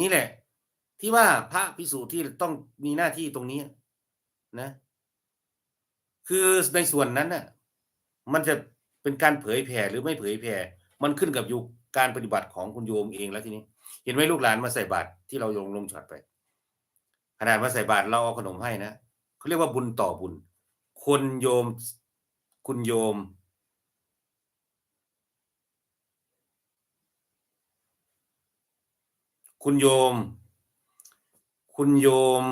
นี้แหละ ที่ว่าพระพิสูจน์ที่ต้องมีหน้าที่ตรงนี้นะ คือในส่วนนั้นน่ะ มันจะเป็นการเผยแผ่หรือไม่เผยแผ่ มันขึ้นกับยู่การปฏิบัติของคุณโยมเองแล้วทีนี้ เห็นไหมลูกหลานมาใส่บาตรที่เราลงลงช็อตไป ขนาดมาใส่บาตรเราเอาขนมให้นะเขาเรียกว่าบุญต่อบุญคนโยม คุณโยม คุณโยม คุณโยม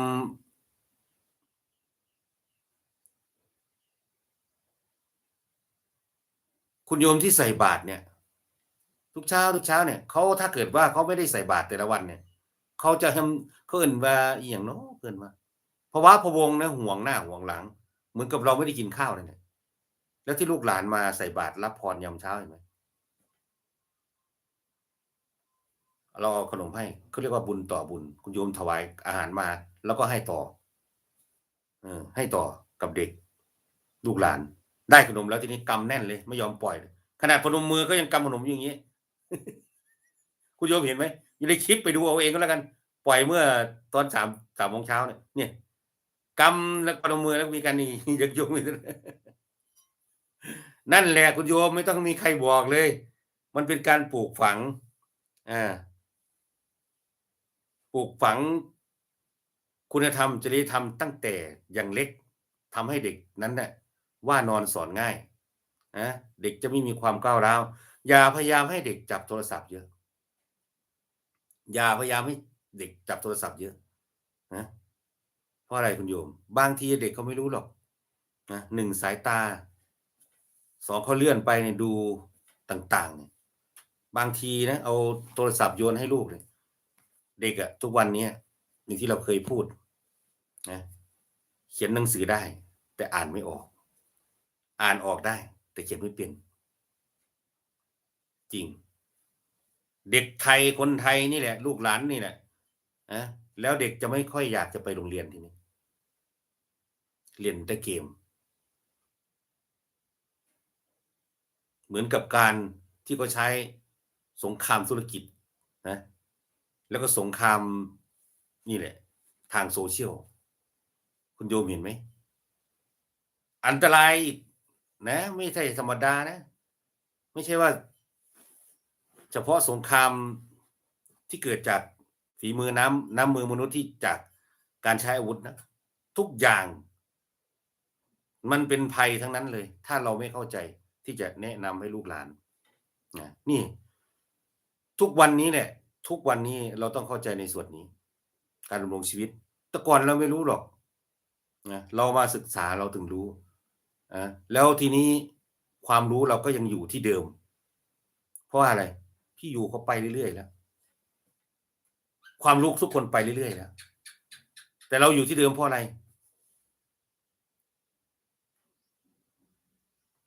คุณโยมที่ใส่บาตรเนี่ย ทุกเช้าทุกเช้าเนี่ยเขาถ้าเกิดว่าเขาไม่ได้ใส่บาตรแต่ละวันเนี่ยเขาจะทำเขาเอิ่นว่าอย่างเนาะเกินมาเพราะว่าพะวงนะห่วงหน้าห่วงหลัง เหมือนกับเราไม่ได้กินข้าวเลยเนี่ยแล้วที่ลูกหลานมาใส่บาตรรับพรยามเช้าเห็นไหม เราเอาขนมให้เขาเรียกว่าบุญต่อบุญ คุณโยมถวายอาหารมา แล้วก็ให้ต่ออให้ต่อกับเด็ก ลูกหลาน ได้ขนมแล้วทีนี้กำแน่นเลย ไม่ยอมปล่อยเลยขนาดพนมมือก็ยังกำขนมอย่างนี้ คุณโยมเห็นไหมอยู่ในคลิปไปดูเอาเองก็แล้วกัน ปล่อยเมื่อตอนสามสามโมงเช้าเนี่ยเนี่ยกำแล้วพนมมือแล้วมีการนี่ยักโยมนั่นแหละคุณโยมไม่ต้องมีใครบอกเลย มันเป็นการปลูกฝัง อ่า ปลูกฝังคุณธรรมจริยธรรมตั้งแต่อย่างเล็กทำให้เด็กนั้นเนี่ยว่านอนสอนง่ายนะเด็กจะไม่มีความก้าวร้าวอย่าพยายามให้เด็กจับโทรศัพท์เยอะ อย่าพยายามให้เด็กจับโทรศัพท์เยอะนะเพราะอะไรคุณโยม บางทีเด็กเขาไม่รู้หรอกนะหนึ่งสายตาสองเขาเลื่อนไปเนี่ยดูต่างๆเนี่ยบางทีนะเอาโทรศัพท์โยนให้ลูกเลย เด็กอะทุกวันเนี้ยอย่างที่เราเคยพูดนะเขียนหนังสือได้ แต่อ่านไม่ออก อ่านออกได้ แต่เขียนไม่เป็น จริง เด็กไทยคนไทยนี่แหละ ลูกหลานนี่แหละนะแล้วเด็กจะไม่ค่อยอยากจะไปโรงเรียนทีนี้เรียนแต่เกม เหมือนกับการที่เขาใช้สงครามธุรกิจนะ แล้วก็สงครามนี่แหละ ทางโซเชียล คุณโยมเห็นไหม อันตรายอีกนะ ไม่ใช่ธรรมดานะ ไม่ใช่ว่า เฉพาะสงครามที่เกิดจากฝีมือน้ำน้ำมือมนุษย์ที่จากการใช้อาวุธนะ ทุกอย่าง มันเป็นภัยทั้งนั้นเลย ถ้าเราไม่เข้าใจที่จะแนะนำให้ลูกหลานนะนี่ ทุกวันนี้เนี่ย ทุกวันนี้เราต้องเข้าใจในส่วนนี้ การดำรงชีวิต แต่ก่อนเราไม่รู้หรอกนะเรามาศึกษาเราถึงรู้อะแล้วทีนี้ความรู้เราก็ยังอยู่ที่เดิม เพราะอะไร พี่อยู่เขาไปเรื่อยๆแล้วความรู้ทุกคนไปเรื่อยๆแล้วแต่เราอยู่ที่เดิมเพราะอะไร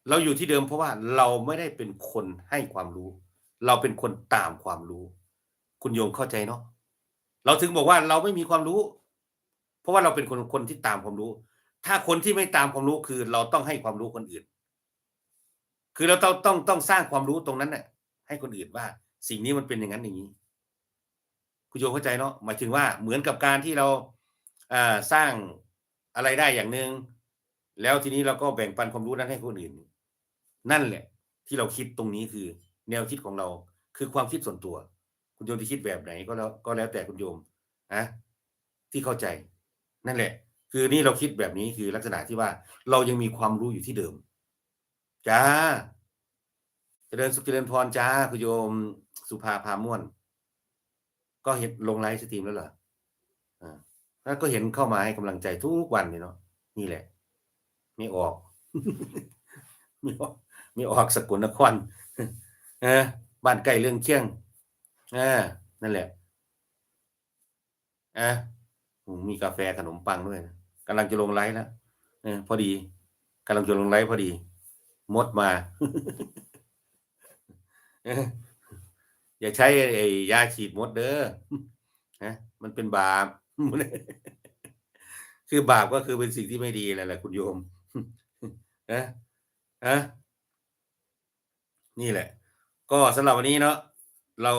เราอยู่ที่เดิมเพราะว่าเราไม่ได้เป็นคนให้ความรู้ เราเป็นคนตามความรู้ คุณโยมเข้าใจเนาะเราถึงบอกว่าเราไม่มีความรู้ เพราะว่าเราเป็นคนคนที่ตามความรู้ ถ้าคนที่ไม่ตามความรู้คือ เราต้องให้ความรู้คนอื่น คือเราต้องต้องต้องสร้างความรู้ตรงนั้นน่ะ ให้คนอื่นว่า สิ่งนี้มันเป็นอย่างนั้นอย่างนี้ คุณโยมเข้าใจเนาะหมายถึงว่าเหมือนกับการที่เราอ่าสร้างอะไรได้อย่างหนึ่งแล้วทีนี้เราก็แบ่งปันความรู้นั้นให้คนอื่น นั่นแหละ ที่เราคิดตรงนี้คือ แนวคิดของเรา คือความคิดส่วนตัว คุณโยมจะคิดแบบไหนก็แล้วก็แล้วแต่คุณโยมนะที่เข้าใจ นั่นแหละ คือนี่เราคิดแบบนี้คือลักษณะที่ว่า เรายังมีความรู้อยู่ที่เดิมจ้าเจริญสุขเจริญพรจ้าคุณโยมสุภาพาม่วน ก็เห็นลงไลฟ์สตรีมแล้วเหรออ่าแล้วก็เห็นเข้ามาให้กำลังใจทุกวันเลยเนาะนี่แหละ ไม่ออกไม่ออกไม่ออกสกุลนครเออบ้านใกล้เรื่องเคียง ออนั่นแหละอะอืมมีกาแฟขนมปังด้วยนะกำลังจะลงไลฟ์แล้วเออพอดีกำลังจะลงไลฟ์พอดี มดมาอย่าใช้ไอ้ยาฉีดมดเด้อนะมันเป็นบาปคือบาปก็คือเป็นสิ่งที่ไม่ดีแหละแหละคุณโยมนะนะนี่แหละ ก็สำหรับวันนี้เนาะเรา